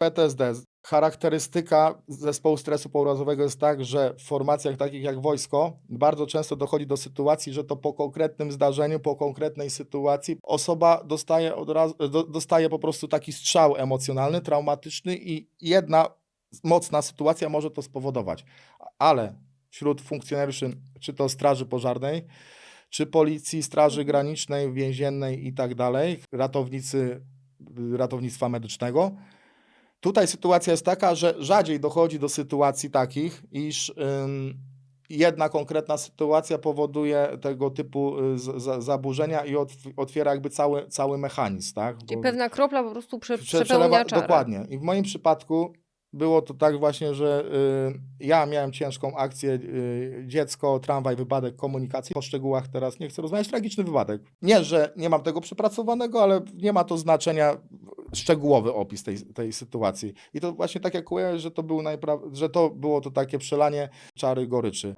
PTSD. Charakterystyka zespołu stresu pourazowego jest tak, że w formacjach takich jak wojsko bardzo często dochodzi do sytuacji, że to po konkretnym zdarzeniu, po konkretnej sytuacji osoba dostaje, od razu, do, dostaje po prostu taki strzał emocjonalny, traumatyczny i jedna mocna sytuacja może to spowodować. Ale wśród funkcjonariuszy, czy to Straży Pożarnej, czy Policji, Straży Granicznej, Więziennej i tak dalej, ratownicy ratownictwa medycznego, Tutaj sytuacja jest taka, że rzadziej dochodzi do sytuacji takich, iż jedna konkretna sytuacja powoduje tego typu y, zaburzenia i otw- otwiera jakby cały, cały mechanizm, tak? Czyli Bo- pewna kropla po prostu prze, Prze- przepełnia czarę. Dokładnie. I w moim przypadku było to tak właśnie, że y, ja miałem ciężką akcję, y, dziecko, tramwaj, wypadek komunikacji. Po szczegółach teraz nie chcę rozmawiać, tragiczny wypadek. Nie, że nie mam tego przepracowanego, ale nie ma to znaczenia, szczegółowy opis tej, tej sytuacji. I to właśnie tak jak mówię, że to, był najpra- że to było to takie przelanie czary goryczy.